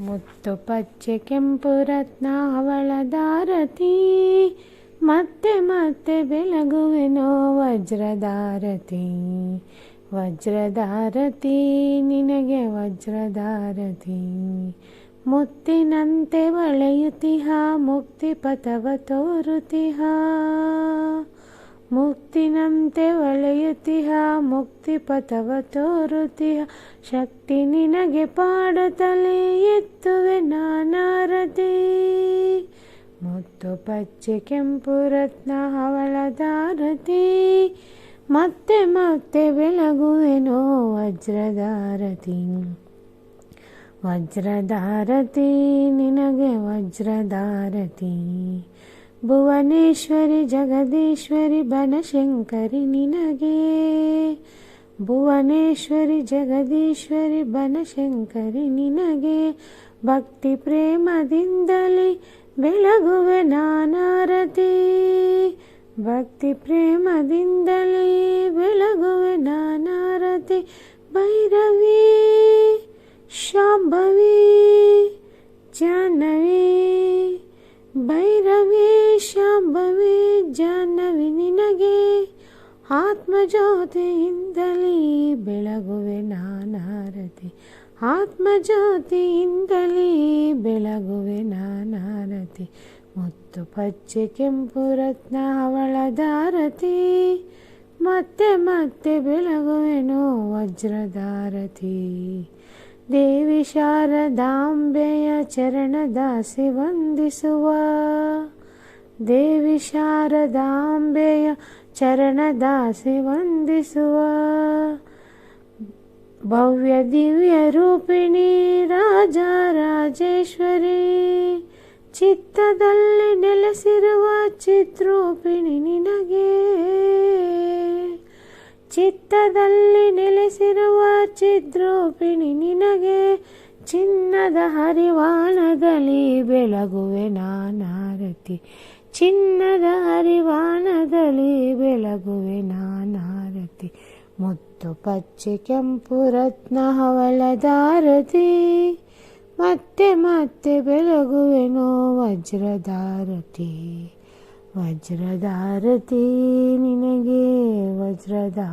ಮುತ್ತು ಪಚ್ಚೆ ಕೆಂಪು ರತ್ನ ಹವಳದಾರತಿ ಮತ್ತೆ ಮತ್ತೆ ಬೆಳಗುವೆನೋ ವಜ್ರದಾರತಿ ವಜ್ರದಾರತಿ ನಿನಗೆ ವಜ್ರದಾರತಿ ಮುತ್ತಿನಂತೆ ಒಳೆಯುತ್ತಿಹ ಮುಕ್ತಿ ಪಥವ ತೋರುತಿಹ. ಮುಕ್ತಿನಂತೆ ಒಳೆಯುತ್ತಿಹ ಮುಕ್ತಿ ಪಥವ ತೋರುತಿಹ. ಶಕ್ತಿ ನಿನಗೆ ಪಾಡುತ್ತಲೇ. ಮುತ್ತು ಪಚ್ಚೆ ಕೆಂಪು ರತ್ನ ಹವಳದಾರತಿ ಮತ್ತೆ ಮತ್ತೆ ಬೆಳಗುವೆನೋ ವಜ್ರದಾರತಿ ವಜ್ರದಾರತಿ ನಿನಗೆ ವಜ್ರದಾರತಿ ಭುವನೇಶ್ವರಿ, ಜಗದೀಶ್ವರಿ, ಬನಶಂಕರಿ ನಿನಗೆ. ಭುವನೇಶ್ವರಿ, ಜಗದೀಶ್ವರಿ, ಬನಶಂಕರಿ ನಿನಗೆ. ಭಕ್ತಿ ಪ್ರೇಮದಿಂದಲೇ ಬೆಳಗುವೆ ನಾನಾರತಿ ಭಕ್ತಿ ಪ್ರೇಮದಿಂದಲೇ ಬೆಳಗುವೆ ನಾನಾರತಿ ಭೈರವಿ ಆತ್ಮಜ್ಯೋತಿಯಿಂದಲೇ ಬೆಳಗುವೆ ನಾನಾರತಿ. ಆತ್ಮಜ್ಯೋತಿಯಿಂದಲೇ ಬೆಳಗುವೆ ನಾನಾರತಿ. ಮುತ್ತು ಪಚ್ಚೆ ಕೆಂಪು ರತ್ನ ಹವಳದಾರತಿ ಮತ್ತೆ ಮತ್ತೆ ಬೆಳಗುವೆನೋ ವಜ್ರದಾರತಿ ದೇವಿ ಶಾರದಾಂಬೆಯ ಚರಣದಾಸಿ ವಂದಿಸುವ. ದೇವಿ ಶಾರದಾಂಬೆಯ ಚರಣದಾಸಿ ವಂದಿಸುವ ಭವ್ಯ ದಿವ್ಯ ರೂಪಿಣಿ ರಾಜ ರಾಜೇಶ್ವರಿ. ಚಿತ್ತದಲ್ಲಿ ನೆಲೆಸಿರುವ ಚಿತ್ರೂಪಿಣಿ ನಿನಗೆ. ಚಿತ್ತದಲ್ಲಿ ನೆಲೆಸಿರುವ ಚಿದ್ರೂಪಿಣಿ ನಿನಗೆ. ಚಿನ್ನದ ಹರಿವಾಣದಲ್ಲಿ ಬೆಳಗುವೆ ನಾನಾರತಿ. ಚಿನ್ನದ ಹರಿವಾಣದಲ್ಲಿ ಮುತ್ತು ಪಚ್ಚೆ ಕೆಂಪು ರತ್ನ ಹವಳದಾರತಿ ಮತ್ತೆ ಮತ್ತೆ ಬೆಳಗುವೆನೋ ವಜ್ರದಾರತಿ ವಜ್ರದಾರತಿ ನಿನಗೆ ವಜ್ರದಾರತಿ